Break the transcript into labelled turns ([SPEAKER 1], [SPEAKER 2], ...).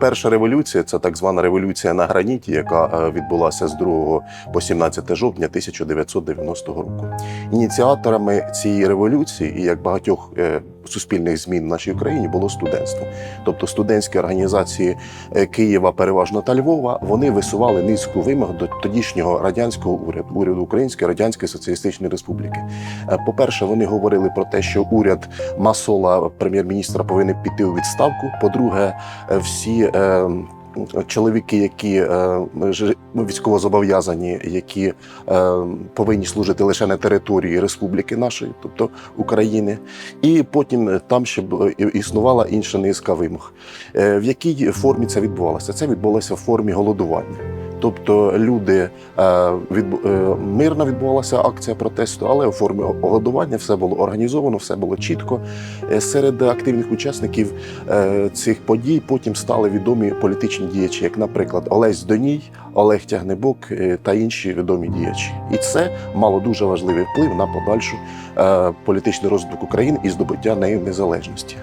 [SPEAKER 1] Перша революція це так звана революція на граніті, яка е, відбулася з 2 по 17 жовтня 1990 року. Ініціаторами цієї революції, і як багатьох е, суспільних змін в нашій Україні, було студентство. Тобто студентські організації е, Києва, переважно та Львова, вони висували низку вимог до тодішнього радянського уряду, уряду Української Радянської Соціалістичної Республіки. Е, По-перше, вони говорили про те, що уряд Масола, прем'єр-міністра, повинен піти у відставку. По-друге, е, всі чоловіки, які військово зобов'язані, які е, повинні служити лише на території республіки нашої, тобто України, і потім е, там ще існувала інша низка вимог. Е, В якій формі це відбувалося? Це відбулося в формі голодування. Тобто люди е, відбу- е, мирно відбувалася акція протесту, але у формі голодування все було організовано, все було чітко. Е, Серед активних учасників цих подій потім стали відомі політичні діячі, як, наприклад, Олесь Доній, Олег Тягнебок та інші відомі діячі. І це мало дуже важливий вплив на подальшу політичний розвиток України і здобуття нею незалежності.